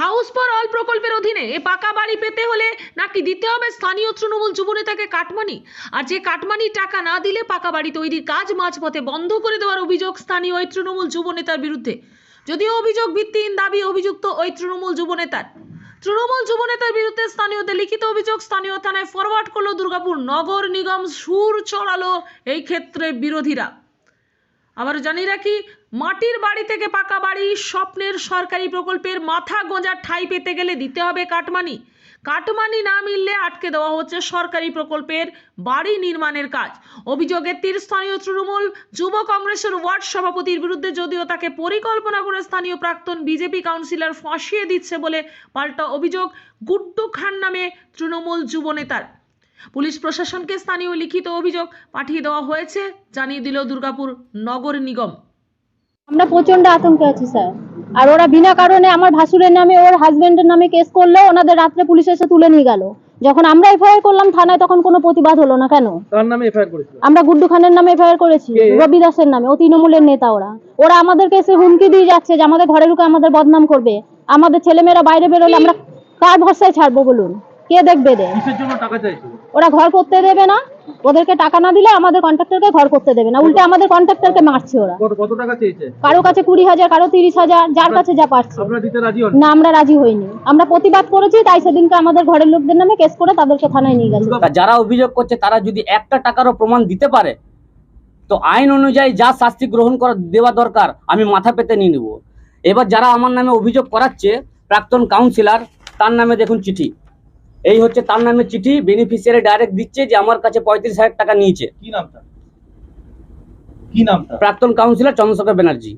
House for all প্রকল্পের অধীনে এ পাকা বাড়ি পেতে হলে নাকি দিতে হবে স্থানীয় তৃণমূল যুবনেতাকে কাটমানি? আর যে কাটমানি টাকা না দিলে পাকা বাড়ি তৈরির কাজ মাঝপথে বন্ধ করে দেওয়ার অভিযোগ স্থানীয় ওই তৃণমূল যুবনেতার বিরুদ্ধে। যদিও অভিযোগ ভিত্তিহীন দাবি অভিযুক্ত ওই তৃণমূল যুবনেতার তৃণমূল যুবনেতার বিরুদ্ধে স্থানীয়দের লিখিত অভিযোগ স্থানীয় থানায় ফরওয়ার্ড করল দুর্গাপুর নগর নিগম সুর চড়ালো এই ক্ষেত্রে বিরোধীরা। আবার জানিয়ে রাখি, মাটির বাড়ি থেকে পাকা বাড়ি স্বপ্নের সরকারি প্রকল্পের মাথা গোঁজার ঠাই পেতে গেলে দিতে হবে কাটমানি। কাটমানি না মিললে আটকে দেওয়া হচ্ছে সরকারি প্রকল্পের বাড়ি নির্মাণের কাজ। অভিযোগে তীর স্থানীয় তৃণমূল যুব কংগ্রেসের ওয়ার্ড সভাপতির বিরুদ্ধে যদিও তাকে পরিকল্পনা করে স্থানীয় প্রাক্তন বিজেপি কাউন্সিলর ফাঁসিয়ে দিচ্ছে বলে পাল্টা অভিযোগ গুড্ডু খান নামে তৃণমূল যুব নেতার। পুলিশ প্রশাসনকে স্থানীয় লিখিত অভিযোগ পাঠিয়ে দেওয়া হয়েছে জানিয়ে দিল দুর্গাপুর নগর নিগম। আমরা প্রচণ্ড আতঙ্কে আছি স্যার। আর ওরা বিনা কারণে আমার ভাসুরের নামে ওর হাজবেন্ডের নামে কেস করল ওনাদের রাত্রে পুলিশ এসে তুলে নিয়ে গেল। যখন আমরা এফআইআর করলাম থানায় তখন কোনো প্রতিবাদ হলো না কেন? তার নামে এফআইআর করেছিল? আমরা গুড্ডু খানের নামে এফআইআর করেছি? রবি দাসের নামে ও তৃণমূলের নেতা ওরা। ওরা আমাদেরকে এসে হুমকি দিয়ে যাচ্ছে যে আমাদের ঘরে ঢুকে আমাদের বদনাম করবে। আমাদের ছেলেমেয়েরা বাইরে বেরোলে আমরা কার ভরসায় ছাড়বো বলুন? কে দেখবে ওরা ঘর করতে দেবে না। ওদেরকে টাকা না দিলে আমাদের কন্ট্রাক্টরকে ঘর করতে দেবে না। উল্টে আমাদের কন্ট্রাক্টরকে মারছে ওরা। কত টাকা চেয়েছে? কারও কাছে কুড়ি হাজার কারও তিরিশ হাজার যার কাছে যা পাচ্ছে না আমরা রাজি হইনি। আমরা প্রতিবাদ করেছি তাই সেদিনকে আমাদের ঘরের লোকদের নামে কেস করে তাদেরকে থানায় নিয়ে গেছে। যারা অভিযোগ করছে তারা যদি একটা টাকারও প্রমাণ দিতে পারে তো আইন অনুযায়ী যা শাস্তি গ্রহণ করা দেওয়া দরকার আমি মাথা পেতে নিয়ে নেব। এবার যারা আমার নামে অভিযোগ করাচ্ছে প্রাক্তন কাউন্সিলর তার নামে দেখুন চিঠি। এই হচ্ছে তার নামে চিঠি বেনিফিশিয়ারি ডাইরেক্ট দিচ্ছে যে আমার কাছে পঁয়ত্রিশ হাজার টাকা নিয়েছে। কি নামটা? কি নামটা? প্রাক্তন কাউন্সিলর চন্দ্রশেখর ব্যানার্জি।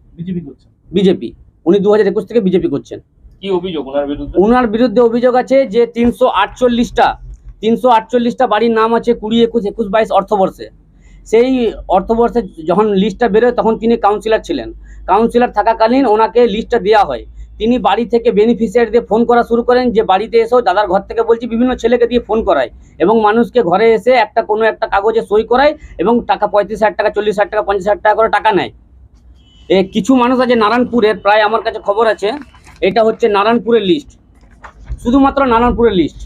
বিজেপি উনি দু হাজার একুশ থেকে বিজেপি করছেন। কি অভিযোগ ওনার বিরুদ্ধে? ওনার বিরুদ্ধে অভিযোগ আছে যে তিনশো আটচল্লিশটা তিনশো আটচল্লিশটা বাড়ির নাম আছে কুড়ি একুশ একুশ বাইশ অর্থবর্ষে। সেই অর্থবর্ষে যখন লিস্টটা বেরোয় তখন তিনি কাউন্সিলর ছিলেন। কাউন্সিলর থাকাকালীন ওনাকে লিস্টটা দেওয়া হয়। তিনি বাড়ি থেকে বেনিফিশিয়ারি দিয়ে ফোন করা শুরু করেন, যে বাড়িতে এসেও দাদার ঘর থেকে বলছি, বিভিন্ন ছেলেকে দিয়ে ফোন করায় এবং মানুষকে ঘরে এসে একটা কোনো একটা কাগজে সই করায় এবং টাকা পঁয়ত্রিশ হাজার টাকা, চল্লিশ হাজার টাকা, পঞ্চাশ হাজার টাকা করে টাকা নেয়। এ কিছু মানুষ আছে নারায়ণপুরের, প্রায় আমার কাছে খবর আছে, এটা হচ্ছে নারায়ণপুরের লিস্ট শুধুমাত্র নারায়ণপুরের লিস্ট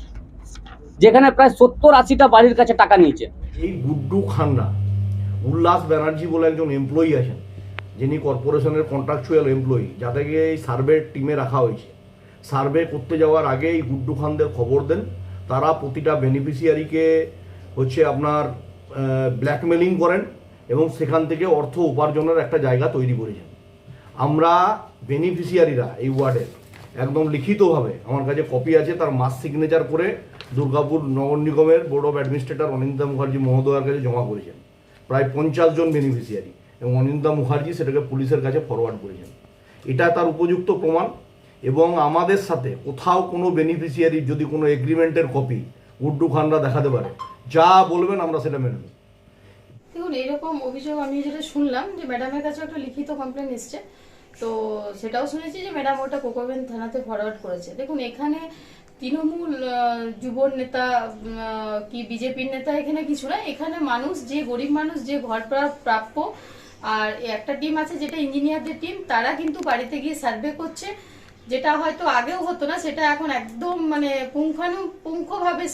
যেখানে প্রায় সত্তর আশিটা বাড়ির কাছে টাকা নিয়েছে। এই গুড্ডু খান্না উল্লাস ব্যানার্জি বলে একজন এমপ্লয়ি আছেন যিনি কর্পোরেশনের কন্ট্রাকচুয়াল এমপ্লয়ি যাদেরকে এই সার্ভে টিমে রাখা হয়েছে। সার্ভে করতে যাওয়ার আগে এই গুড্ডু খানদের খবর দেন। তারা প্রতিটা বেনিফিশিয়ারিকে হচ্ছে আপনার ব্ল্যাকমেলিং করেন এবং সেখান থেকে অর্থ উপার্জনের একটা জায়গা তৈরি করেছেন আমরা বেনিফিশিয়ারিরা এই ওয়ার্ডের একদম লিখিতভাবে আমার কাছে কপি আছে, তার মাস সিগনেচার করে দুর্গাপুর নগর নিগমের board of administrator Aninda Mukherjee মহোদয়ের কাছে জমা করেছেন। প্রায় পঞ্চাশ জন বেনিফিশিয়ারি এবং অনিন্দা মুখার্জি সেটাকে পুলিশের কাছে ফরওয়ার্ড করেছেন। এটা তার উপযুক্ত প্রমাণ এবং আমাদের সাথে কোথাও কোনো বেনিফিশিয়ারির যদি কোনো এগ্রিমেন্টের কপি উড্ডু খানরা দেখাতে পারে, যা বলবেন আমরা সেটা মেনে নেব। দেখুন এরকম অভিযোগ আমি যেটা শুনলাম যে ম্যাডামের কাছে একটা লিখিত কমপ্লেন এসছে। তো সেটাও শুনেছি যে ম্যাডাম ওটা কোকোবেন থানাতে ফরওয়ার্ড করেছে। দেখুন, এখানে তৃণমূল যুব নেতা কি বিজেপির নেতা এখানে কিছু না। এখানে মানুষ যে, গরিব মানুষ যে ঘর প্রাপ্য আর একটা টিম আছে যেটা ইঞ্জিনিয়ারদের টিম, তারা কিন্তু বাড়িতে গিয়ে সার্ভে করছে। যেটা হয়তো আগেও হতো না, সেটা এখন একদম মানে পুঙ্খানুপুঙ্খভাবে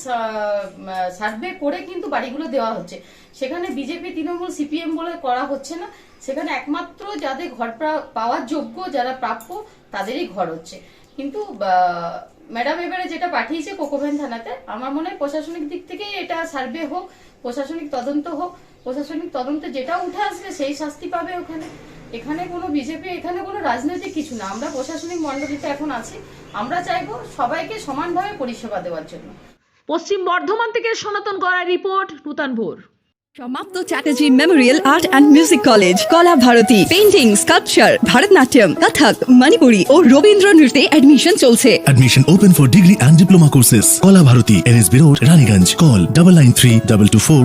সার্ভে করে কিন্তু বাড়িগুলো দেওয়া হচ্ছে। সেখানে বিজেপি, তৃণমূল, সিপিএম বলে করা হচ্ছে না। সেখানে একমাত্র যাদের ঘর পাওয়ার যোগ্য, যারা প্রাপ্য, তাদেরই ঘর হচ্ছে। কিন্তু ম্যাডাম এবারে যেটা পাঠিয়েছে কোকোভেন থানাতে, আমার মনে হয় প্রশাসনিক দিক থেকেই এটা সার্ভে হোক, প্রশাসনিক তদন্ত হোক। প্রশাসনিক তদন্তে যেটা উঠে আসবে সেই শাস্তি পাবে ওখানে। এখানে কোনো বিজেপি এখানে কোনো রাজনৈতিক কিছু না। আমরা প্রশাসনিক মণ্ডলীতে এখন আছি। আমরা চাইব সবাইকে সমানভাবে পরিষেবা দেওয়ার জন্য। পশ্চিম বর্ধমান থেকে সনাতন করার রিপোর্ট নূতন ভোর Samapta Chatterjee memorial art and music college Kola Bharati. Painting sculpture Bharatanatyam Kathak Manipuri ও রবীন্দ্র নৃত্যে অ্যাডমিশন চলছে। Admission open for degree and diploma courses. Kola Bharati, NSB Road, Raniganj. Call double nine three double two four